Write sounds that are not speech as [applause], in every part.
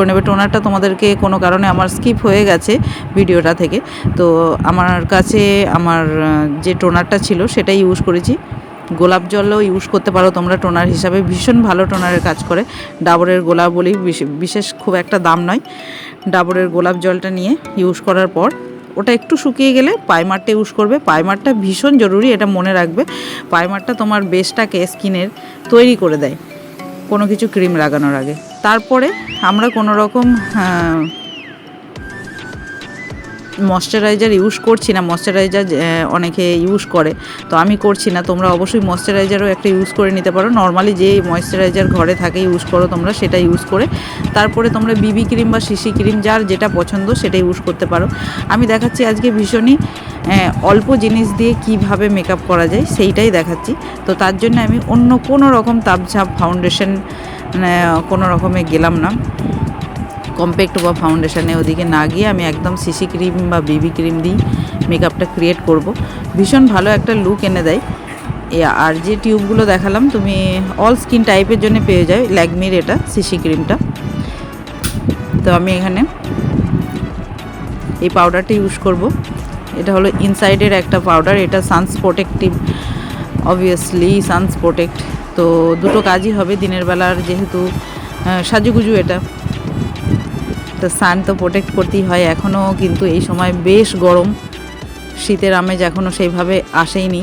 করে নেবে। টোনারটা তোমাদেরকে কোনো কারণে আমার স্কিপ হয়ে গেছে ভিডিওটা থেকে। তো আমার কাছে আমার যে টোনারটা ছিল সেটাই ইউজ করেছি। গোলাপ জলও ইউজ করতে পারো তোমরা টোনার হিসাবে। ভীষণ ভালো টোনারের কাজ করে। ডাবরের গোলাপ বলি বিশে- বিশেষ খুব একটা দাম নয়। ডাবরের গোলাপ জলটা নিয়ে ইউজ করার পর, ওটা একটু শুকিয়ে গেলে পাইমারটা ইউজ করবে। পাইমারটা ভীষণ জরুরি, এটা মনে রাখবে। পাইমারটা তোমার বেসটাকে স্কিনের তৈরি করে দেয়। কোনো কিছু ক্রিম লাগানোর আগে। তারপরে আমরা কোনো রকম ময়শ্চারাইজার ইউজ করছি না, ময়শ্চারাইজার অনেকে ইউজ করে। তো আমি করছি না, তোমরা অবশ্যই ময়শ্চারাইজারও একটা ইউজ করে নিতে পারো। নর্মালি যে ময়শ্চারাইজার ঘরে থাকে, ইউজ করো তোমরা, সেটা ইউজ করে। তারপরে তোমরা বিবি ক্রিম বা সিসি ক্রিম, যার যেটা পছন্দ সেটা ইউজ করতে পারো। আমি দেখাচ্ছি আজকে ভীষণই অল্প জিনিস দিয়ে কীভাবে মেকআপ করা যায় সেইটাই দেখাচ্ছি। তো তার জন্য আমি অন্য কোনো রকম তাপঝাপ ফাউন্ডেশন কোনো রকমে গেলাম না। কম্প্যাক্ট বা ফাউন্ডেশনে ওদিকে না গিয়ে আমি একদম সিসি ক্রিম বা বিবি ক্রিম দিই মেকআপটা ক্রিয়েট করব। ভীষণ ভালো একটা লুক এনে দেয়। আর যে টিউবগুলো দেখালাম, তুমি অল স্কিন টাইপের জন্য পেয়ে যাও ল্যাগমির এটা সিসি ক্রিমটা তো আমি এখানে এই পাউডারটা ইউজ করব। এটা হলো ইনসাইডের একটা পাউডার এটা suns protective obviously suns protect তো দুটো কাজই হবে দিনের বেলার যেহেতু সাজুগুজু এটা। তো সান তো প্রোটেক্ট করতেই হয় এখনও, কিন্তু এই সময় বেশ গরম। শীতের আমেজ এখনও সেইভাবে আসেইনি।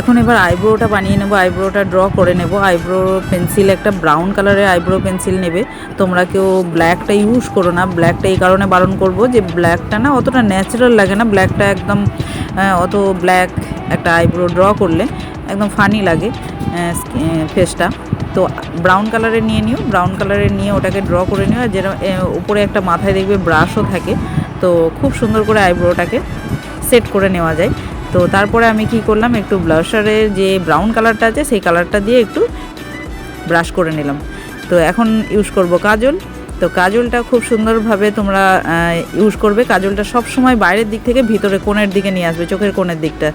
এখন এবার আইব্রোটা বানিয়ে নেব, আইব্রোটা ড্র করে নেব। আইব্রো পেন্সিল, একটা ব্রাউন কালারের আইব্রো পেন্সিল নেবে। তোমরা কেউ ব্ল্যাকটা ইউজ করো না, ব্ল্যাকটা এই কারণে বারণ করব যে ব্ল্যাকটা না অতটা ন্যাচারাল লাগে না, ব্ল্যাকটা একদম অত ব্ল্যাক একটা আইব্রো ড্র করলে একদম ফানি লাগে ফেসটা। তো ব্রাউন কালারের নিয়ে নিও, ব্রাউন কালারের নিয়ে ওটাকে ড্র করে নিও। আর যেরকম উপরে একটা মাথায় দেখবে ব্রাশও থাকে। তো খুব সুন্দর করে আইব্রোটাকে সেট করে নেওয়া যায়। তো তারপরে আমি কি করলাম, একটু ব্লাশারের যে ব্রাউন কালারটা আছে, সেই কালারটা দিয়ে একটু ব্রাশ করে নিলাম। তো এখন ইউজ করব কাজল। তো কাজলটা খুব সুন্দরভাবে তোমরা ইউজ করবে। কাজলটা সব সময় বাইরের দিক থেকে ভিতরে কোণের দিকে নিয়ে আসবে, চোখের কোণের দিকটা।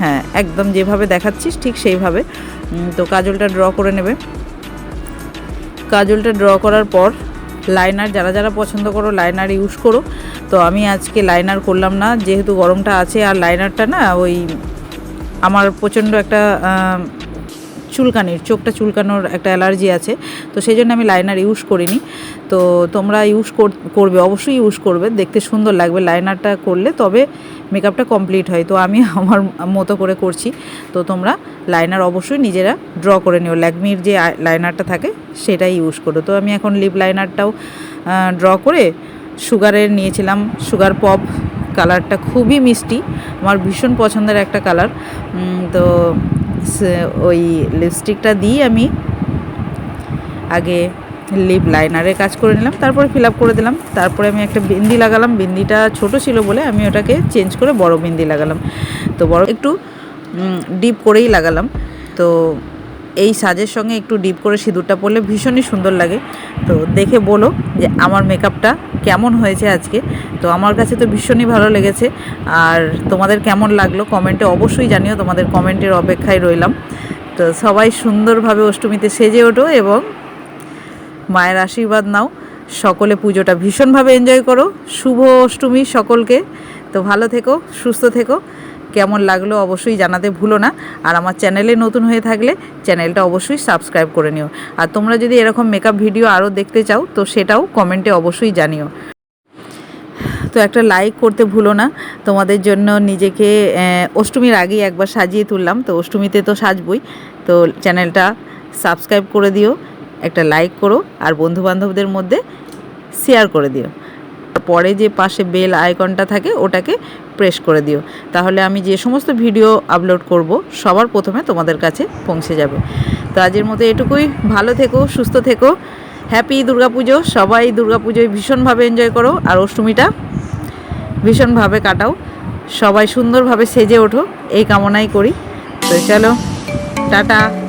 হ্যাঁ একদম যেভাবে দেখাচ্ছিস ঠিক সেইভাবে। তো কাজলটা ড্র করে নেবে। কাজলটা ড্র করার পর লাইনার যারা যারা পছন্দ করো লাইনার ইউজ করো। তো আমি আজকে লাইনার করলাম না, যেহেতু গরমটা আছে, আর লাইনারটা না ওই আমার প্রচণ্ড একটা চুলকানির, চোখটা চুলকানোর একটা অ্যালার্জি আছে। তো সেই জন্য আমি লাইনার ইউজ করিনি। তো তোমরা ইউজ করবে, অবশ্যই ইউজ করবে। দেখতে সুন্দর লাগবে লাইনারটা করলে, তবে মেকআপটা কমপ্লিট হয়। তো আমি [laughs] আমার মতো করে করছি। তো তোমরা লাইনার অবশ্যই নিজেরা ড্র করে নিও। ল্যাকমির যে লাইনারটা থাকে সেটাই ইউজ করো। তো আমি এখন লিপ লাইনারটাও ড্র করে সুগারের নিয়েছিলাম। সুগার পপ কালারটা খুবই মিষ্টি, আমার ভীষণ পছন্দের একটা কালার তো ওই লিপস্টিকটা দিয়ে আমি আগে লিপ লাইনারের কাজ করে নিলাম, তারপরে ফিল করে দিলাম। তারপরে আমি একটা বিন্দি লাগালাম। বিন্দিটা ছোট ছিল বলে আমি ওটাকে চেঞ্জ করে বড় বিন্দি লাগালাম। তো বড় একটু ডিপ করেই লাগালাম। তো এই সাজের সঙ্গে একটু ডিপ করে সিঁদুরটা পরলে ভীষণই সুন্দর লাগে। তো দেখে বলো যে আমার মেকআপটা কেমন হয়েছে আজকে। তো আমার কাছে তো ভীষণই ভালো লেগেছে। আর তোমাদের কেমন লাগল কমেন্টে অবশ্যই জানিও, তোমাদের কমেন্টের অপেক্ষায় রইলাম। তো সবাই সুন্দরভাবে অষ্টমীতে সেজে ওঠো এবং মায়ের আশীর্বাদ নাও। সকলে পুজোটা ভীষণভাবে এনজয় করো। শুভ অষ্টমী সকলকে। তো ভালো থেকো, সুস্থ থেকো। কেমন লাগল অবশ্যই জানাতে ভুলো না। আর আমার চ্যানেলে নতুন হয়ে থাকলে চ্যানেলটা অবশ্যই সাবস্ক্রাইব করে নিও। আর তোমরা যদি এরকম মেকআপ ভিডিও আরও দেখতে চাও, তো সেটাও কমেন্টে অবশ্যই জানিও। তো একটা লাইক করতে ভুলো না। তোমাদের জন্য নিজেকে অষ্টমীর আগেই একবার সাজিয়ে তুললাম। তো অষ্টমীতে তো সাজবই। তো চ্যানেলটা সাবস্ক্রাইব করে দিও, একটা লাইক করো, আর বন্ধুবান্ধবদের মধ্যে শেয়ার করে দিও। পরে যে পাশে বেল আইকনটা থাকে, ওটাকে প্রেস করে দিও। তাহলে আমি যে সমস্ত ভিডিও আপলোড করব, সবার প্রথমে তোমাদের কাছে পৌঁছে যাবে। তো আজের মতো এটুকুই। ভালো থেকো, সুস্থ থেকো। হ্যাপি দুর্গাপুজো। সবাই দুর্গাপুজোয় ভীষণভাবে এনজয় করো। আর অষ্টমীটা ভীষণভাবে কাটাও। সবাই সুন্দরভাবে সেজে ওঠো। এই কামনাই করি। তো চলো, টাটা।